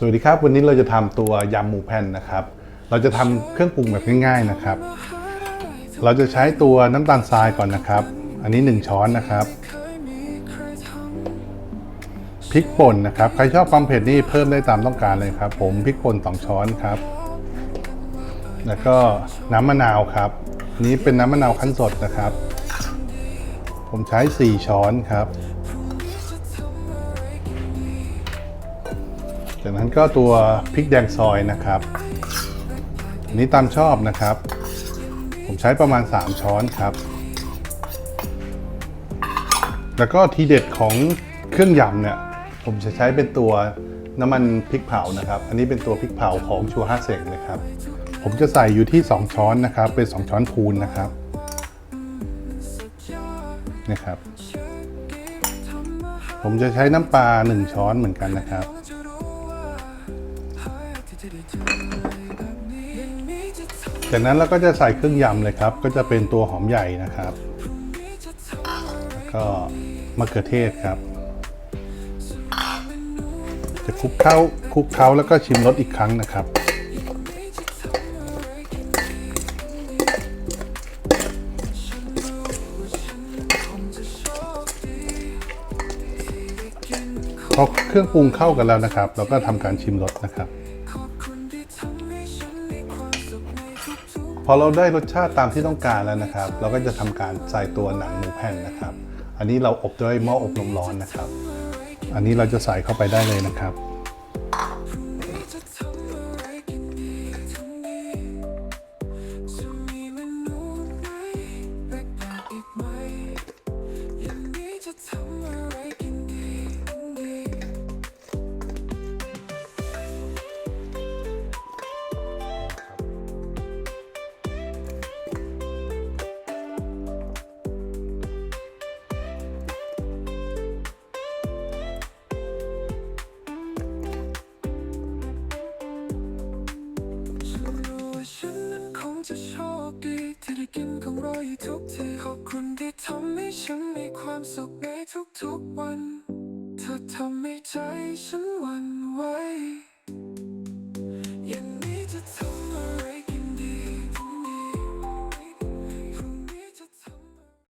สวัสดีครับ วันนี้เราจะทำตัวยำหมูแผ่นนะครับ เราจะทำเครื่องปรุงแบบง่ายๆนะครับ เราจะใช้ตัวน้ำตาลทรายก่อนนะครับ อันนี้ 1 ช้อนนะครับพริกป่นนะครับใครชอบความเผ็ดนี่เพิ่มได้ตามต้องการเลยครับ ผมพริกป่น2ช้อนครับ แล้วก็น้ำมะนาวครับ นี้เป็นน้ำมะนาวคั้นสดนะครับ ผมใช้ 4 ช้อนครับ จากนั้นก็ตัวพริกแดงซอยนะครับอันนี้ตามชอบนะครับ ผมใช้ประมาณ 3 ช้อนครับ แล้วก็ทีเด็ดของเครื่องยำเนี่ยผมจะใช้เป็นตัวน้ำมันพริกเผานะครับ อันนี้เป็นตัวพริกเผาของชัวห้าเสงนะครับ ผมจะใส่อยู่ที่ 2 ช้อนนะครับ เป็น 2 ช้อนพูนนะครับนะครับ ผมจะใช้น้ำปลา 1 ช้อนเหมือนกันนะครับ จากนั้นเราก็จะใส่เครื่องยำเลยครับ ก็จะเป็นตัวหอมใหญ่นะครับ แล้วก็มะเขือเทศครับ จะคลุกเข้าคลุกเคล้าแล้วก็ชิมรสอีกครั้งนะครับพอเครื่องปรุงเข้ากันแล้วนะครับ เราก็ทำการชิมรสนะครับ พอเราได้รสชาติตามที่ต้องการแล้วนะครับ เราก็จะทำการใส่ตัวหนังหมูแผ่นนะครับ อันนี้เราอบด้วยหม้ออบลมร้อนนะครับ อันนี้เราจะใส่เข้าไปได้เลยนะครับ กินของอร่อยทุกทีขอบคุณที่ทำให้ฉันมีความสุขในทุกๆวัน เธอทำให้ใจฉันหวั่นไหว